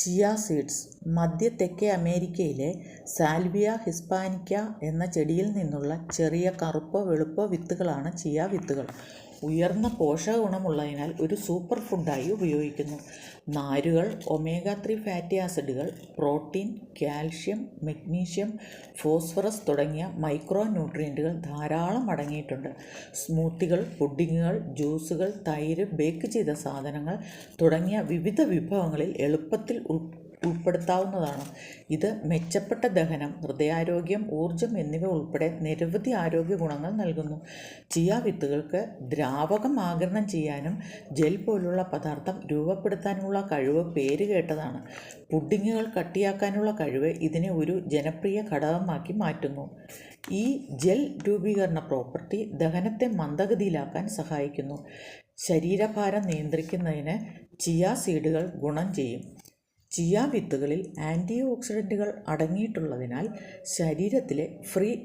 Chia seeds മധ്യ തെക്കേ അമേരിക്കയിലെ സാൽവിയ ഹിസ്പാനിക്ക എന്ന ചെടിയിൽ നിന്നുള്ള ചെറിയ കറുപ്പോ വെളുപ്പോ വിത്തുകളാണ് ചിയ വിത്തുകൾ. ഉയർന്ന പോഷകഗുണമുള്ളതിനാൽ ഒരു സൂപ്പർ ഫുഡായി ഉപയോഗിക്കുന്നു. നാരുകൾ ഒമേഗ ത്രീ ഫാറ്റി ആസിഡുകൾ പ്രോട്ടീൻ കാൽഷ്യം മഗ്നീഷ്യം ഫോസ്ഫറസ് തുടങ്ങിയ മൈക്രോ ന്യൂട്രിയന്റുകൾ ധാരാളം അടങ്ങിയിട്ടുണ്ട്. സ്മൂത്തികൾ പുഡിങ്ങുകൾ ജ്യൂസുകൾ തൈര് ബേക്ക് ചെയ്ത സാധനങ്ങൾ തുടങ്ങിയ വിവിധ വിഭവങ്ങളിൽ എളുപ്പത്തിൽ ഉൾപ്പെടുത്താവുന്നതാണ്. ഇത് മെച്ചപ്പെട്ട ദഹനം ഹൃദയാരോഗ്യം ഊർജം എന്നിവ ഉൾപ്പെടെ നിരവധി ആരോഗ്യ ഗുണങ്ങൾ നൽകുന്നു. ചിയ വിത്തുകൾക്ക് ദ്രാവകം ആഗിരണം ചെയ്യാനും ജെൽ പോലുള്ള പദാർത്ഥം രൂപപ്പെടുത്താനുമുള്ള കഴിവ് പേര് കേട്ടതാണ്. പുഡിങ്ങുകൾ കട്ടിയാക്കാനുള്ള കഴിവ് ഇതിനെ ഒരു ജനപ്രിയ ഘടകമാക്കി മാറ്റുന്നു. ഈ ജെൽ രൂപീകരണ പ്രോപ്പർട്ടി ദഹനത്തെ മന്ദഗതിയിലാക്കാൻ സഹായിക്കുന്നു. ശരീരഭാരം നിയന്ത്രിക്കുന്നതിന് ചിയ സീഡുകൾ ഗുണം ചെയ്യും. ചിയ വിത്തുകളിൽ ആന്റി ഓക്സിഡന്റുകൾ അടങ്ങിയിട്ടുള്ളതിനാൽ ശരീരത്തിലെ ഫ്രീ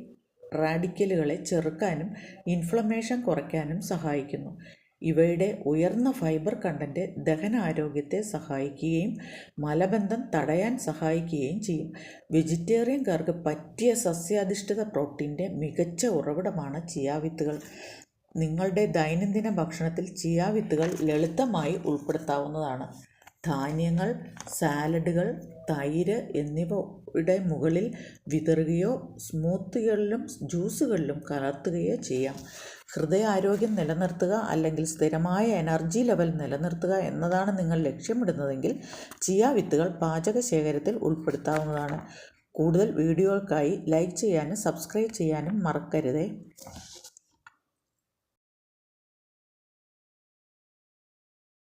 റാഡിക്കലുകളെ ചെറുക്കാനും ഇൻഫ്ലമേഷൻ കുറയ്ക്കാനും സഹായിക്കുന്നു. ഇവയുടെ ഉയർന്ന ഫൈബർ കണ്ടന്റ് ദഹനാരോഗ്യത്തെ സഹായിക്കുകയും മലബന്ധം തടയാൻ സഹായിക്കുകയും ചെയ്യും. വെജിറ്റേറിയൻകാർക്ക് പറ്റിയ സസ്യാധിഷ്ഠിത പ്രോട്ടീന്റെ മികച്ച ഉറവിടമാണ് ചിയാവിത്തുകൾ. നിങ്ങളുടെ ദൈനംദിന ഭക്ഷണത്തിൽ ചിയാവിത്തുകൾ ലളിതമായി ഉൾപ്പെടുത്താവുന്നതാണ്. ധാന്യങ്ങൾ സാലഡുകൾ തൈര് എന്നിവയുടെ മുകളിൽ വിതറുകയോ സ്മൂത്തികളിലും ജ്യൂസുകളിലും കലർത്തുകയോ ചെയ്യാം. ഹൃദയ ആരോഗ്യം നിലനിർത്തുക അല്ലെങ്കിൽ സ്ഥിരമായ എനർജി ലെവൽ നിലനിർത്തുക എന്നതാണ് നിങ്ങൾ ലക്ഷ്യമിടുന്നതെങ്കിൽ ചിയ വിത്തുകൾ പാചക ശേഖരത്തിൽ ഉൾപ്പെടുത്താവുന്നതാണ്. കൂടുതൽ വീഡിയോകൾക്കായി ലൈക്ക് ചെയ്യാനും സബ്സ്ക്രൈബ് ചെയ്യാനും മറക്കരുതേ.